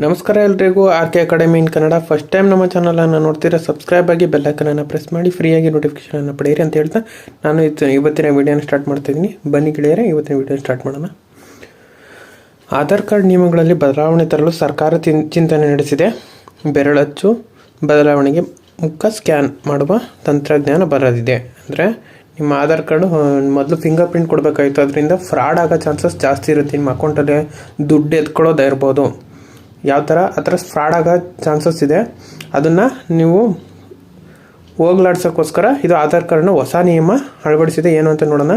ನಮಸ್ಕಾರ ಎಲ್ರಿಗೂ R K academy in Kannada. First time ನಮ್ಮ ಚಾನಲನ್ನು ನೋಡ್ತೀರಾ ಸಬ್ಸ್ಕ್ರೈಬ್ ಆಗಿ ಬೆಲ್ಲೈಕನನ್ನು ಪ್ರೆಸ್ ಮಾಡಿ ಫ್ರೀಯಾಗಿ ನೋಟಿಫಿಕೇಷನನ್ನು ಪಡೆಯಿರಿ ಅಂತ ಹೇಳ್ತಾ ನಾನು ಇವತ್ತಿನ ವಿಡಿಯೋನ ಸ್ಟಾರ್ಟ್ ಮಾಡ್ತಿದ್ದೀನಿ ಬನ್ನಿ ಗೆಳೆಯರೆ, ಇವತ್ತಿನ ವಿಡಿಯೋ ಸ್ಟಾರ್ಟ್ ಮಾಡೋಣ. ಆಧಾರ್ ಕಾರ್ಡ್ ನಿಯಮಗಳಲ್ಲಿ ಬದಲಾವಣೆ ತರಲು ಸರ್ಕಾರ ತಿನ್- ಚಿಂತನೆ ನಡೆಸಿದೆ. ಬೆರಳಚ್ಚು ಬದಲಾವಣೆಗೆ ಮುಖ ಸ್ಕ್ಯಾನ್ ಮಾಡುವ ತಂತ್ರಜ್ಞಾನ ಬರಲಿದೆ ಅಂದರೆ ನಿಮ್ಮ ಆಧಾರ್ ಕಾರ್ಡು ಮೊದಲು ಫಿಂಗರ್ ಪ್ರಿಂಟ್ ಕೊಡಬೇಕಾಗಿತ್ತು ಅದರಿಂದ ಫ್ರಾಡ್ ಆಗೋ ಚಾನ್ಸಸ್ ಜಾಸ್ತಿ ಇರುತ್ತೆ. ನಿಮ್ಮ ಅಕೌಂಟಲ್ಲಿ ದುಡ್ಡು ಎತ್ಕೊಳ್ಳೋದೇ ಇರ್ಬೋದು. ಯಾವ ಥರ ಆ ಥರ ಫ್ರಾಡ್ ಆಗೋ ಚಾನ್ಸಸ್ ಇದೆ. ಅದನ್ನು ನೀವು ಹೋಗ್ಲಾಡ್ಸೋಕ್ಕೋಸ್ಕರ ಇದು ಆಧಾರ್ ಕಾರ್ಡ್ನ ಹೊಸ ನಿಯಮ ಅಳವಡಿಸಿದೆ. ಏನು ಅಂತ ನೋಡೋಣ.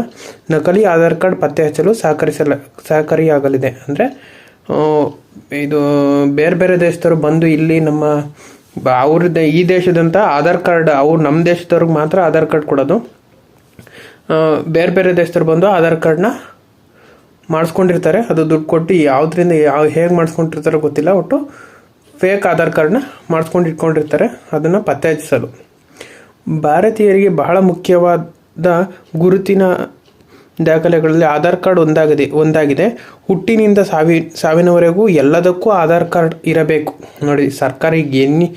ನಕಲಿ ಆಧಾರ್ ಕಾರ್ಡ್ ಪತ್ತೆ ಹಚ್ಚಲು ಸಹಕರಿಸಲ, ಸಹಕಾರಿಯಾಗಲಿದೆ. ಅಂದರೆ ಇದು ಬೇರೆ ಬೇರೆ ದೇಶದವರು ಬಂದು ಇಲ್ಲಿ ನಮ್ಮ ಅವ್ರದ್ದು ಈ ದೇಶದಂಥ ಆಧಾರ್ ಕಾರ್ಡ್ ಅವ್ರು ನಮ್ಮ ದೇಶದವ್ರಿಗೆ ಮಾತ್ರ ಆಧಾರ್ ಕಾರ್ಡ್ ಕೊಡೋದು. ಬೇರೆ ಬೇರೆ ದೇಶದವ್ರು ಬಂದು ಆಧಾರ್ ಕಾರ್ಡ್ನ ಮಾಡಿಸ್ಕೊಂಡಿರ್ತಾರೆ. ಅದು ದುಡ್ಡು ಕೊಟ್ಟು ಯಾವುದರಿಂದ ಯಾವ ಹೇಗೆ ಮಾಡಿಸ್ಕೊಂಡಿರ್ತಾರೋ ಗೊತ್ತಿಲ್ಲ. ಒಟ್ಟು ಫೇಕ್ ಆಧಾರ್ ಕಾರ್ಡ್ನ ಮಾಡಿಸ್ಕೊಂಡು ಇಟ್ಕೊಂಡಿರ್ತಾರೆ ಅದನ್ನು ಪತ್ತೆ ಹಚ್ಚಿಸಲು ಭಾರತೀಯರಿಗೆ ಬಹಳ ಮುಖ್ಯವಾದ ಗುರುತಿನ ದಾಖಲೆಗಳಲ್ಲಿ ಆಧಾರ್ ಕಾರ್ಡ್ ಒಂದಾಗಿದೆ ಒಂದಾಗಿದೆ. ಹುಟ್ಟಿನಿಂದ ಸಾವಿ ಸಾವಿನವರೆಗೂ ಎಲ್ಲದಕ್ಕೂ ಆಧಾರ್ ಕಾರ್ಡ್ ಇರಬೇಕು. ನೋಡಿ ಸರ್ಕಾರ ಈಗ ಎನ್ನಿ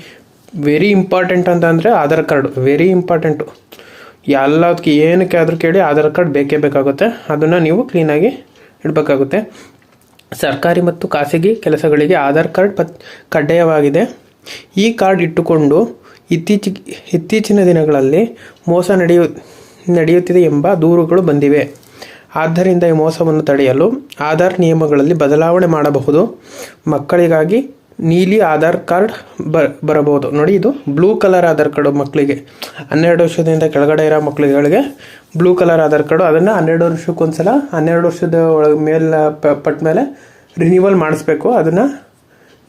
ವೆರಿ ಇಂಪಾರ್ಟೆಂಟ್ ಅಂತ ಅಂದರೆ ಆಧಾರ್ ಕಾರ್ಡ್ ವೆರಿ ಇಂಪಾರ್ಟೆಂಟು ಎಲ್ಲದಕ್ಕೆ ಏನಕ್ಕೆ ಆದರೂ ಕೇಳಿ ಆಧಾರ್ ಕಾರ್ಡ್ ಬೇಕೇ ಬೇಕಾಗುತ್ತೆ. ಅದನ್ನು ನೀವು ಕ್ಲೀನಾಗಿ ಇಡಬೇಕಾಗುತ್ತೆ. ಸರ್ಕಾರಿ ಮತ್ತು ಖಾಸಗಿ ಕೆಲಸಗಳಿಗೆ ಆಧಾರ್ ಕಾರ್ಡ್ ಪತ್, ಕಡ್ಡಾಯವಾಗಿದೆ. ಈ ಕಾರ್ಡ್ ಇಟ್ಟುಕೊಂಡು ಇತ್ತೀಚಿಗೆ ಇತ್ತೀಚಿನ ದಿನಗಳಲ್ಲಿ ಮೋಸ ನಡೆಯು, ನಡೆಯುತ್ತಿದೆ ಎಂಬ ದೂರುಗಳು ಬಂದಿವೆ. ಆದ್ದರಿಂದ ಈ ಮೋಸವನ್ನು ತಡೆಯಲು ಆಧಾರ್ ನಿಯಮಗಳಲ್ಲಿ ಬದಲಾವಣೆ ಮಾಡಬಹುದು. ಮಕ್ಕಳಿಗಾಗಿ ನೀಲಿ ಆಧಾರ್ ಕಾರ್ಡ್ ಬರಬಹುದು. ನೋಡಿ ಇದು ಬ್ಲೂ ಕಲರ್ ಆಧಾರ್ ಕಾರ್ಡು ಮಕ್ಕಳಿಗೆ ಹನ್ನೆರಡು ವರ್ಷದಿಂದ ಕೆಳಗಡೆ ಇರೋ ಮಕ್ಕಳುಗಳಿಗೆ ಬ್ಲೂ ಕಲರ್ ಆಧಾರ್ ಕಾರ್ಡು. ಅದನ್ನು ಹನ್ನೆರಡು ವರ್ಷಕ್ಕೊಂದ್ಸಲ, ಹನ್ನೆರಡು ವರ್ಷದ ಒಳಗೆ ಮೇಲೆ ಪಟ್ಟ ಮೇಲೆ ರಿನ್ಯೂವಲ್ ಮಾಡಿಸ್ಬೇಕು. ಅದನ್ನು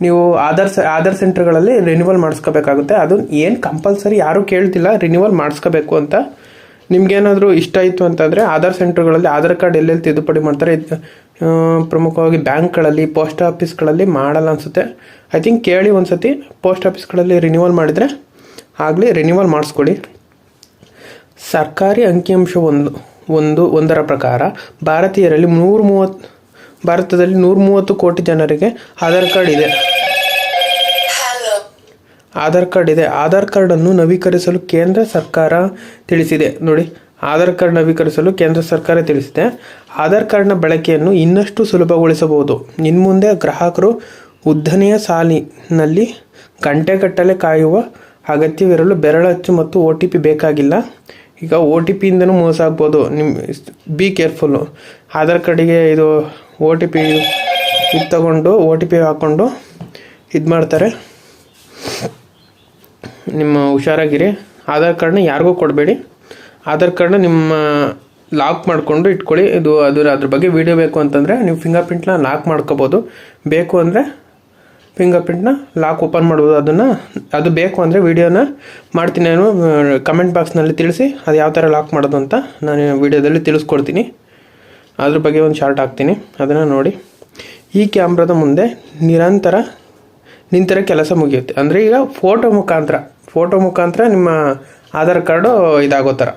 ನೀವು ಆಧಾರ್ ಆಧಾರ್ ಸೆಂಟರ್ಗಳಲ್ಲಿ ರಿನ್ಯೂವಲ್ ಮಾಡಿಸ್ಕೋಬೇಕಾಗುತ್ತೆ. ಅದು ಏನು ಕಂಪಲ್ಸರಿ ಯಾರೂ ಕೇಳ್ತಿಲ್ಲ ರಿನ್ಯೂವಲ್ ಮಾಡಿಸ್ಕೋಬೇಕು ಅಂತ. ನಿಮ್ಗೇನಾದರೂ ಇಷ್ಟ ಆಯಿತು ಅಂತಂದರೆ ಆಧಾರ್ ಸೆಂಟರ್ಗಳಲ್ಲಿ ಆಧಾರ್ ಕಾರ್ಡ್ ಎಲ್ಲೆಲ್ಲಿ ತಿದ್ದುಪಡಿ ಮಾಡ್ತಾರೆ ಪ್ರಮುಖವಾಗಿ ಬ್ಯಾಂಕ್ಗಳಲ್ಲಿ, ಪೋಸ್ಟ್ ಆಫೀಸ್ಗಳಲ್ಲಿ ಮಾಡಲ್ಲ ಅನಿಸುತ್ತೆ. ಐ ಥಿಂಕ್ ಕೇಳಿ ಒಂದು ಸತಿ ಪೋಸ್ಟ್ ಆಫೀಸ್ಗಳಲ್ಲಿ ರಿನ್ಯೂವಲ್ ಮಾಡಿದರೆ ಆಗಲಿ ರಿನ್ಯೂವಲ್ ಮಾಡಿಸ್ಕೊಳ್ಳಿ ಸರ್ಕಾರಿ ಅಂಕಿಅಂಶ ಒಂದು ಒಂದು ಒಂದರ ಪ್ರಕಾರ ಭಾರತೀಯರಲ್ಲಿ ನೂರು ಮೂವತ್ತು ಭಾರತದಲ್ಲಿ ನೂರ ಮೂವತ್ತು ಕೋಟಿ ಜನರಿಗೆ ಆಧಾರ್ ಕಾರ್ಡ್ ಇದೆ. ಆಧಾರ್ ಕಾರ್ಡ್ ಇದೆ. ಆಧಾರ್ ಕಾರ್ಡನ್ನು ನವೀಕರಿಸಲು ಕೇಂದ್ರ ಸರ್ಕಾರ ತಿಳಿಸಿದೆ. ನೋಡಿ ಆಧಾರ್ ಕಾರ್ಡ್ ನವೀಕರಿಸಲು ಕೇಂದ್ರ ಸರ್ಕಾರ ತಿಳಿಸಿದೆ. ಆಧಾರ್ ಕಾರ್ಡ್ನ ಬಳಕೆಯನ್ನು ಇನ್ನಷ್ಟು ಸುಲಭಗೊಳಿಸಬಹುದು. ಇನ್ಮುಂದೆ ಗ್ರಾಹಕರು ಉದ್ದನೆಯ ಸಾಲಿನಲ್ಲಿ ಗಂಟೆಗಟ್ಟಲೆ ಕಾಯುವ ಅಗತ್ಯವಿರಲು ಬೆರಳಚ್ಚು ಮತ್ತು ಒ ಟಿ ಪಿ ಬೇಕಾಗಿಲ್ಲ. ಈಗ ಒ ಟಿ ಪಿಯಿಂದನೂ ಮೋಸ ಆಗ್ಬೋದು ನಿಮ್ಮ ಬಿ ಕೇರ್ಫುಲ್ಲು ಆಧಾರ್ ಕಾರ್ಡಿಗೆ ಇದು ಒ ಟಿ ಪಿ ಇದು ತಗೊಂಡು, ಒ ಟಿ ಪಿ ಹಾಕ್ಕೊಂಡು ಇದು ಮಾಡ್ತಾರೆ. ನಿಮ್ಮ ಹುಷಾರಾಗಿರಿ. ಆಧಾರ್ ಕಾರ್ಡ್ನ ಯಾರಿಗೂ ಕೊಡಬೇಡಿ. ಆಧಾರ್ ಕಾರ್ಡ್ನ ನಿಮ್ಮ ಲಾಕ್ ಮಾಡಿಕೊಂಡು ಇಟ್ಕೊಳ್ಳಿ. ಇದು ಅದರ ಅದ್ರ ಬಗ್ಗೆ ವಿಡಿಯೋ ಬೇಕು ಅಂತಂದರೆ ನೀವು ಫಿಂಗರ್ ಪ್ರಿಂಟ್ನ ಲಾಕ್ ಮಾಡ್ಕೋಬೋದು. ಬೇಕು ಅಂದರೆ ಫಿಂಗರ್ ಪ್ರಿಂಟ್ನ ಲಾಕ್ ಓಪನ್ ಮಾಡ್ಬೋದು ಅದನ್ನು. ಅದು ಬೇಕು ಅಂದರೆ ವೀಡಿಯೋನ ಮಾಡ್ತೀನಿ ನಾನು. ಕಮೆಂಟ್ ಬಾಕ್ಸ್ನಲ್ಲಿ ತಿಳಿಸಿ ಅದು ಯಾವ ಥರ ಲಾಕ್ ಮಾಡೋದು ಅಂತ ನಾನು ವೀಡಿಯೋದಲ್ಲಿ ತಿಳಿಸ್ಕೊಡ್ತೀನಿ. ಅದ್ರ ಬಗ್ಗೆ ಒಂದು ಶಾರ್ಟ್ ಹಾಕ್ತೀನಿ. ಅದನ್ನು ನೋಡಿ. ಈ ಕ್ಯಾಮ್ರಾದ ಮುಂದೆ ನಿರಂತರ ನಿಂತರ ಕೆಲಸ ಮುಗಿಯುತ್ತೆ. ಅಂದರೆ ಈಗ ಫೋಟೋ ಮುಖಾಂತರ. ಫೋಟೋ ಮುಖಾಂತರ ನಿಮ್ಮ ಆಧಾರ್ ಕಾರ್ಡು ಇದಾಗೋ ಥರ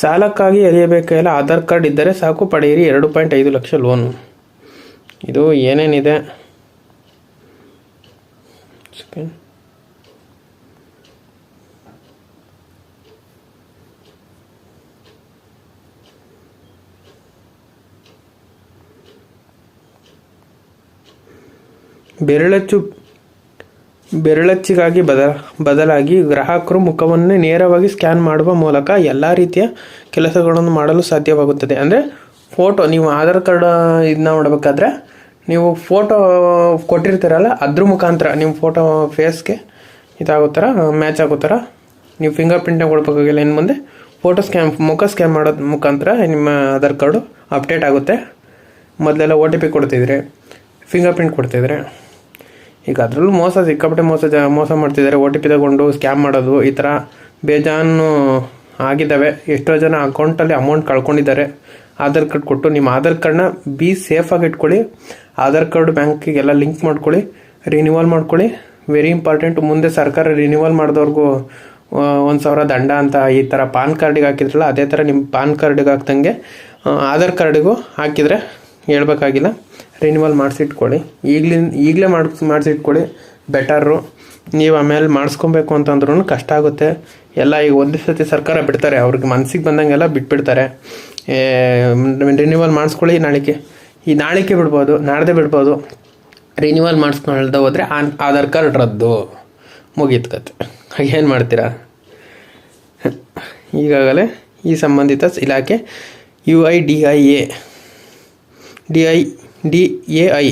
ಸಾಲಕ್ಕಾಗಿ ಎರೆಯಬೇಕಾಗಿಲ್ಲ ಆಧಾರ್ ಕಾರ್ಡ್ ಇದ್ದರೆ ಸಾಕು. ಪಡೆಯಿರಿ. ಎರಡು ಪಾಯಿಂಟ್ ಐದು ಲಕ್ಷ ಲೋನು. ಇದು ಏನೇನಿದೆ. ಬೆರಳಚ್ಚು ಬೆರಳಚ್ಚಿಗಾಗಿ ಬದ ಬದಲಾಗಿ ಗ್ರಾಹಕರು ಮುಖವನ್ನು ನೇರವಾಗಿ ಸ್ಕ್ಯಾನ್ ಮಾಡುವ ಮೂಲಕ ಎಲ್ಲ ರೀತಿಯ ಕೆಲಸಗಳನ್ನು ಮಾಡಲು ಸಾಧ್ಯವಾಗುತ್ತದೆ ಅಂದರೆ ಫೋಟೋ, ನೀವು ಆಧಾರ್ ಕಾರ್ಡ್ ಇದನ್ನ ಮಾಡಬೇಕಾದ್ರೆ ನೀವು ಫೋಟೋ ಕೊಟ್ಟಿರ್ತೀರಲ್ಲ, ಅದ್ರ ಮುಖಾಂತರ ನಿಮ್ಮ ಫೋಟೋ ಫೇಸ್ಗೆ ಇದಾಗೋ ಥರ ಮ್ಯಾಚ್ ಆಗೋ ಥರ ನೀವು ಫಿಂಗರ್ ಪ್ರಿಂಟ್ನ ಕೊಡ್ಬೇಕಾಗಿಲ್ಲ. ಇನ್ನು ಮುಂದೆ ಫೋಟೋ ಸ್ಕ್ಯಾನ್, ಮುಖ ಸ್ಕ್ಯಾನ್ ಮಾಡೋದ್ ಮುಖಾಂತರ ನಿಮ್ಮ ಆಧಾರ್ ಕಾರ್ಡು ಅಪ್ಡೇಟ್ ಆಗುತ್ತೆ. ಮೊದಲೆಲ್ಲ ಓ ಟಿ ಪಿ ಕೊಡ್ತಿದ್ರೆ ಫಿಂಗರ್ ಪ್ರಿಂಟ್ ಕೊಡ್ತಿದ್ರೆ. ಈಗ ಅದರಲ್ಲೂ ಮೋಸ, ಸಿಕ್ಕಾಪಟ್ಟೆ ಮೋಸ ಜ, ಮೋಸ ಮಾಡ್ತಿದ್ದಾರೆ. ಓ ಟಿ ಪಿ ತಗೊಂಡು ಸ್ಕ್ಯಾಮ್ ಮಾಡೋದು, ಈ ಥರ ಬೇಜಾನು ಆಗಿದ್ದಾವೆ. ಎಷ್ಟೋ ಜನ ಅಕೌಂಟಲ್ಲಿ ಅಮೌಂಟ್ ಕಳ್ಕೊಂಡಿದ್ದಾರೆ. ಆಧಾರ್ ಕಾರ್ಡ್ ಕೊಟ್ಟು ನಿಮ್ಮ ಆಧಾರ್ ಕಾರ್ಡ್ನ ಬಿ ಸೇಫಾಗಿ ಇಟ್ಕೊಳ್ಳಿ. ಆಧಾರ್ ಕಾರ್ಡ್ ಬ್ಯಾಂಕಿಗೆಲ್ಲ ಲಿಂಕ್ ಮಾಡ್ಕೊಳ್ಳಿ. ರಿನ್ಯೂವಲ್ ಮಾಡ್ಕೊಳ್ಳಿ. ವೆರಿ ಇಂಪಾರ್ಟೆಂಟ್, ಮುಂದೆ ಸರ್ಕಾರ ರಿನ್ಯೂವಲ್ ಮಾಡಿದವ್ರಿಗೂ ಒಂದು ಸಾವಿರ ದಂಡ ಅಂತ ಈ ಥರ ಪಾನ್ ಕಾರ್ಡಿಗೆ ಹಾಕಿದ್ರಲ್ಲ, ಅದೇ ಥರ ನಿಮ್ಮ ಪಾನ್ ಕಾರ್ಡಿಗೆ ಹಾಕ್ದಂಗೆ ಆಧಾರ್ ಕಾರ್ಡಿಗೂ ಹಾಕಿದರೆ ಹೇಳ್ಬೇಕಾಗಿಲ್ಲ. ರಿನ್ಯೂವಲ್ ಮಾಡಿಸಿಟ್ಕೊಳ್ಳಿ. ಈಗಲಿನ, ಈಗಲೇ ಮಾಡಿಸ್, ಮಾಡಿಸಿಟ್ಕೊಳ್ಳಿ. ಬೆಟರು. ನೀವು ಆಮೇಲೆ ಮಾಡಿಸ್ಕೊಬೇಕು ಅಂತಂದ್ರೂ ಕಷ್ಟ ಆಗುತ್ತೆ. ಎಲ್ಲ ಈಗ ಒಂದೇ ಸರ್ತಿ ಸರ್ಕಾರ ಬಿಡ್ತಾರೆ. ಅವ್ರಿಗೆ ಮನಸ್ಸಿಗೆ ಬಂದಂಗೆಲ್ಲ ಬಿಟ್ಬಿಡ್ತಾರೆ. ರಿನ್ಯೂವಲ್ ಮಾಡಿಸ್ಕೊಳ್ಳಿ ನಾಳೆಗೆ ಈ ನಾಳೆಗೆ ಬಿಡ್ಬೋದು, ನಾಡ್ದೆ ಬಿಡ್ಬೋದು. ರಿನ್ಯೂವಲ್ ಮಾಡಿಸ್ಕೊಳ್ದೆ ಹೋದರೆ ಆನ್, ಆಧಾರ್ ಕಾರ್ಡ್ ರದ್ದು. ಮುಗೀತು ಕತೆ. ಏನು ಮಾಡ್ತೀರಾ? ಈಗಾಗಲೇ ಈ ಸಂಬಂಧಿತ ಇಲಾಖೆ U I D A I D I D A I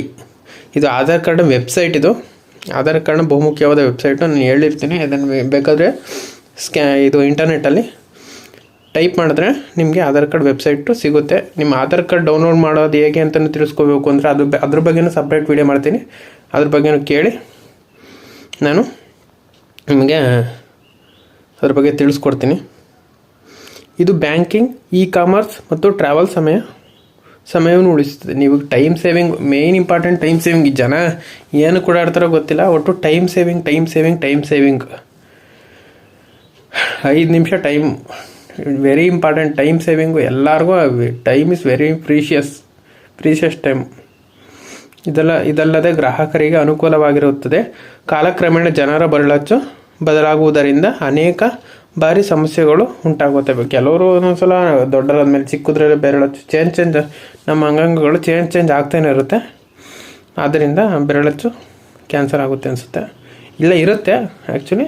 ಇದು ಆಧಾರ್ ಕಾರ್ಡ್ ವೆಬ್ಸೈಟ್ ಇದು. ಆಧಾರ್ ಕಾರ್ಡ್ನ ಬಹುಮುಖ್ಯವಾದ ವೆಬ್ಸೈಟು ನಾನು ಹೇಳಿರ್ತೀನಿ. ಅದನ್ನು ಬೇಕಾದರೆ ಸ್ಕ್ಯಾ, ಇದು ಇಂಟರ್ನೆಟ್ಟಲ್ಲಿ ಟೈಪ್ ಮಾಡಿದ್ರೆ ನಿಮಗೆ ಆಧಾರ್ ಕಾರ್ಡ್ ವೆಬ್ಸೈಟು ಸಿಗುತ್ತೆ. ನಿಮ್ಮ ಆಧಾರ್ ಕಾರ್ಡ್ ಡೌನ್ಲೋಡ್ ಮಾಡೋದು ಹೇಗೆ ಅಂತಲೂ ತಿಳಿಸ್ಕೋಬೇಕು ಅಂದರೆ ಅದು ಅದ್ರ ಬಗ್ಗೆನೂ ಸಪ್ರೇಟ್ ವೀಡಿಯೋ ಮಾಡ್ತೀನಿ. ಅದ್ರ ಬಗ್ಗೆನೂ ಕೇಳಿ. ನಾನು ನಿಮಗೆ ಅದ್ರ ಬಗ್ಗೆ ತಿಳಿಸ್ಕೊಡ್ತೀನಿ. ಇದು ಬ್ಯಾಂಕಿಂಗ್ ಇ ಕಾಮರ್ಸ್ ಮತ್ತು ಟ್ರಾವೆಲ್ ಸಮಯ, ಸಮಯವನ್ನು ಉಳಿಸ್ತದೆ. ನೀವು time saving main important time saving ಜನ ಏನು ಕೂಡ ಆಡ್ತಾರೋ ಗೊತ್ತಿಲ್ಲ. ಒಟ್ಟು time saving time saving time saving. ಐದು ನಿಮಿಷ time very important time saving ಎಲ್ಲರಿಗೂ time is very precious precious time ಇದೆಲ್ಲ, ಇದಲ್ಲದೆ ಗ್ರಾಹಕರಿಗೆ ಅನುಕೂಲವಾಗಿರುತ್ತದೆ. ಕಾಲಕ್ರಮೇಣ ಜನರ ಬರಳಚ್ಚು ಬದಲಾಗುವುದರಿಂದ ಅನೇಕ ಬಾರಿ ಸಮಸ್ಯೆಗಳು ಉಂಟಾಗುತ್ತವೆ. ಕೆಲವರು ಒಂದೊಂದ್ಸಲ ದೊಡ್ಡರಾದ್ಮೇಲೆ ಚಿಕ್ಕದ್ರಲ್ಲಿ ಬೆರಳಚ್ಚು ಚೇಂಜ್ ಚೇಂಜ್ ನಮ್ಮ ಅಂಗಾಂಗಗಳು ಚೇಂಜ್ ಚೇಂಜ್ ಆಗ್ತಾನೆ ಇರುತ್ತೆ. ಆದ್ದರಿಂದ ಬೆರಳಚ್ಚು ಕ್ಯಾನ್ಸರ್ ಆಗುತ್ತೆ ಅನಿಸುತ್ತೆ. ಇಲ್ಲ, ಇರುತ್ತೆ ಆ್ಯಕ್ಚುಲಿ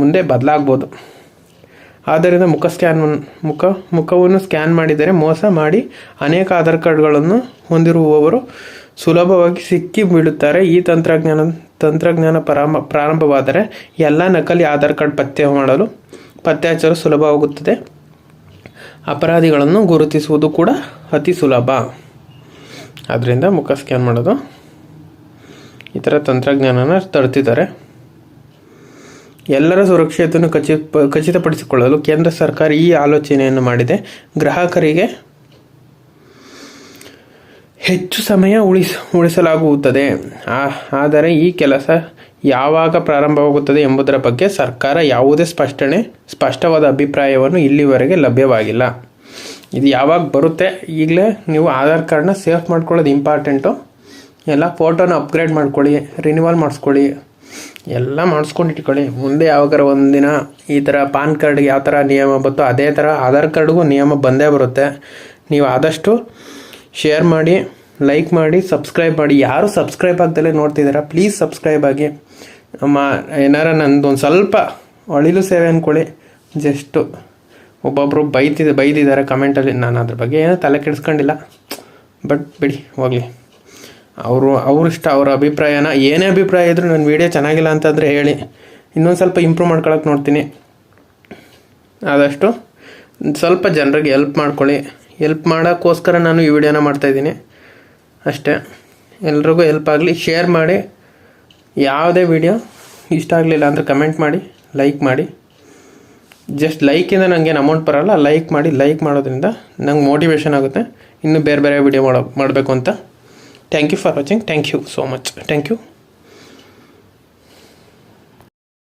ಮುಂದೆ ಬದಲಾಗ್ಬೋದು. ಆದ್ದರಿಂದ ಮುಖ ಸ್ಕ್ಯಾನ್ ಮುಖ, ಮುಖವನ್ನು ಸ್ಕ್ಯಾನ್ ಮಾಡಿದರೆ ಮೋಸ ಮಾಡಿ ಅನೇಕ ಆಧಾರ್ ಕಾರ್ಡ್ಗಳನ್ನು ಹೊಂದಿರುವವರು ಸುಲಭವಾಗಿ ಸಿಕ್ಕಿ ಬೀಳುತ್ತಾರೆ. ಈ ತಂತ್ರಜ್ಞಾನ ತಂತ್ರಜ್ಞಾನ ಪ್ರಾರಂಭ, ಪ್ರಾರಂಭವಾದರೆ ಎಲ್ಲ ನಕಲಿ ಆಧಾರ್ ಕಾರ್ಡ್ ಪತ್ತೆ ಮಾಡಲು, ಪತ್ತೆ ಹಚ್ಚಲು ಸುಲಭವಾಗುತ್ತದೆ ಅಪರಾಧಿಗಳನ್ನು ಗುರುತಿಸುವುದು ಕೂಡ ಅತಿ ಸುಲಭ. ಆದ್ದರಿಂದ ಮುಖ ಸ್ಕ್ಯಾನ್ ಮಾಡೋದು ಈ ಥರ ತಂತ್ರಜ್ಞಾನನ ತರ್ತಿದ್ದಾರೆ. ಎಲ್ಲರ ಸುರಕ್ಷತೆಯನ್ನು ಖಚಿತ ಖಚಿತಪಡಿಸಿಕೊಳ್ಳಲು ಕೇಂದ್ರ ಸರ್ಕಾರ ಈ ಆಲೋಚನೆಯನ್ನು ಮಾಡಿದೆ. ಗ್ರಾಹಕರಿಗೆ ಹೆಚ್ಚು ಸಮಯ ಉಳಿಸ, ಉಳಿಸಲಾಗುತ್ತದೆ. ಆದರೆ ಈ ಕೆಲಸ ಯಾವಾಗ ಪ್ರಾರಂಭವಾಗುತ್ತದೆ ಎಂಬುದರ ಬಗ್ಗೆ ಸರ್ಕಾರ ಯಾವುದೇ ಸ್ಪಷ್ಟನೆ, ಸ್ಪಷ್ಟವಾದ ಅಭಿಪ್ರಾಯವನ್ನು ಇಲ್ಲಿವರೆಗೆ ಲಭ್ಯವಾಗಿಲ್ಲ. ಇದು ಯಾವಾಗ ಬರುತ್ತೆ? ಈಗಲೇ ನೀವು ಆಧಾರ್ ಕಾರ್ಡ್ನ ಸೇಫ್ ಮಾಡ್ಕೊಳ್ಳೋದು ಇಂಪಾರ್ಟೆಂಟು. ಎಲ್ಲ ಫೋಟೋನ ಅಪ್ಗ್ರೇಡ್ ಮಾಡ್ಕೊಳ್ಳಿ ರಿನ್ಯೂವಲ್ ಮಾಡಿಸ್ಕೊಳ್ಳಿ. ಎಲ್ಲ ಮಾಡಿಸ್ಕೊಂಡು ಇಟ್ಕೊಳ್ಳಿ ಮುಂದೆ ಯಾವಾಗಾರ ಒಂದಿನ ಈ ಥರ ಪಾನ್ ಕಾರ್ಡ್ಗೆ ಯಾವ ಥರ ನಿಯಮ ಬತ್ತೋ ಅದೇ ಥರ ಆಧಾರ್ ಕಾರ್ಡ್ಗೂ ನಿಯಮ ಬಂದೇ ಬರುತ್ತೆ. ನೀವು ಆದಷ್ಟು ಶೇರ್ ಮಾಡಿ, ಲೈಕ್ ಮಾಡಿ, ಸಬ್ಸ್ಕ್ರೈಬ್ ಮಾಡಿ. ಯಾರು ಸಬ್ಸ್ಕ್ರೈಬ್ ಆಗ್ದಲೇ ನೋಡ್ತಿದ್ದೀರಾ ಪ್ಲೀಸ್ ಸಬ್ಸ್ಕ್ರೈಬ್ ಆಗಿ. ಅಮ್ಮ ಏನಾರ ನಂದು ಒಂದು ಸ್ವಲ್ಪ ಅಳಿಲು ಸೇವೆ ಅಂದ್ಕೊಳ್ಳಿ ಜಸ್ಟು ಒಬ್ಬೊಬ್ಬರು ಬೈತಿದ್ದೆ ಬೈದಿದ್ದಾರೆ ಕಮೆಂಟಲ್ಲಿ ನಾನು ಅದ್ರ ಬಗ್ಗೆ ಏನೂ ತಲೆ ಕೆಡಿಸ್ಕೊಂಡಿಲ್ಲ. ಬಟ್ ಬಿಡಿ, ಹೋಗಲಿ. ಅವರು, ಅವ್ರಿಷ್ಟ, ಅವ್ರ ಅಭಿಪ್ರಾಯನ, ಏನೇ ಅಭಿಪ್ರಾಯ ಇದ್ದರೂ ನನ್ನ ವೀಡಿಯೋ ಚೆನ್ನಾಗಿಲ್ಲ ಅಂತಂದರೆ ಹೇಳಿ. ಇನ್ನೊಂದು ಸ್ವಲ್ಪ ಇಂಪ್ರೂವ್ ಮಾಡ್ಕೊಳಕ್ಕೆ ನೋಡ್ತೀನಿ. ಆದಷ್ಟು ಸ್ವಲ್ಪ ಜನರಿಗೆ ಎಲ್ಪ್ ಮಾಡ್ಕೊಳ್ಳಿ. ಎಲ್ಪ್ ಮಾಡೋಕ್ಕೋಸ್ಕರ ನಾನು ಈ ವಿಡಿಯೋನ ಮಾಡ್ತಾಯಿದ್ದೀನಿ ಅಷ್ಟೇ. ಎಲ್ರಿಗೂ ಎಲ್ಪ್ ಆಗಲಿ. ಶೇರ್ ಮಾಡಿ. ಯಾವುದೇ ವಿಡಿಯೋ ಇಷ್ಟ ಆಗಲಿಲ್ಲ ಅಂದರೆ ಕಮೆಂಟ್ ಮಾಡಿ ಲೈಕ್ ಮಾಡಿ. ಜಸ್ಟ್ ಲೈಕಿಂದ ನನಗೇನು ಅಮೌಂಟ್ ಬರೋಲ್ಲ. ಲೈಕ್ ಮಾಡಿ ಲೈಕ್ ಮಾಡೋದ್ರಿಂದ ನಂಗೆ ಮೋಟಿವೇಶನ್ ಆಗುತ್ತೆ. ಇನ್ನೂ ಬೇರೆ ಬೇರೆ ವಿಡಿಯೋ ಮಾಡೋ, ಮಾಡಬೇಕು ಅಂತ. thank you for watching. Thank you so much. Thank you.